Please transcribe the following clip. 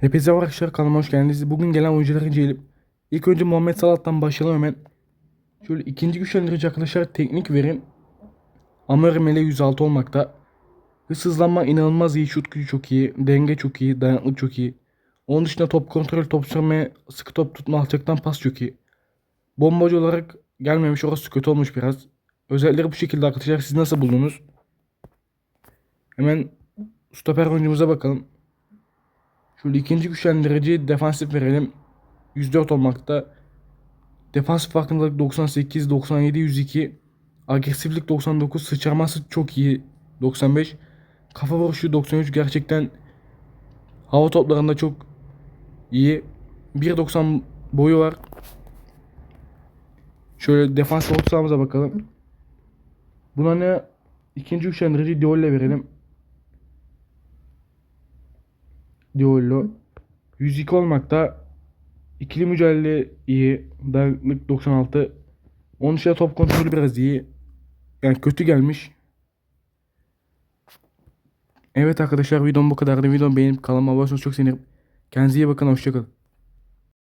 Hepinize merhaba arkadaşlar kanalıma hoş geldiniz. Bugün gelen oyuncuları inceleyelim. İlk önce Muhammed Salah'tan başlayalım hemen. Şöyle ikinci güçlendirici arkadaşlar teknik verin. Amari Mele 106 olmakta. Hız hızlanma inanılmaz iyi. Şut gücü çok iyi. Denge çok iyi. Dayanıklık çok iyi. Onun dışında top kontrol, top sürme, sıkı top tutma, alçaktan pas çok iyi. Bombacı olarak gelmemiş. Orası kötü olmuş biraz. Özellikleri bu şekilde arkadaşlar. Siz nasıl buldunuz? Hemen stoper oyuncumuza bakalım. Şöyle ikinci güçlendirici defansif verelim. 104 olmakta. Defansif farkındalık 98, 97, 102. Agresiflik 99, sıçraması çok iyi 95. Kafa vuruşu 93 gerçekten hava toplarında çok iyi. 1.90 boyu var. Şöyle defans orta bakalım. Buna ne ikinci güçlendirici Diol'le verelim. Diollo. 102 olmakta. İkili mücadele iyi. Dayanıklık 96. Onun dışında top kontrolü biraz iyi. Yani kötü gelmiş. Evet arkadaşlar videom bu kadardı. Videomu beğenip kanalıma abone olursanız çok sevinirim. Kendinize iyi bakın. Hoşçakalın.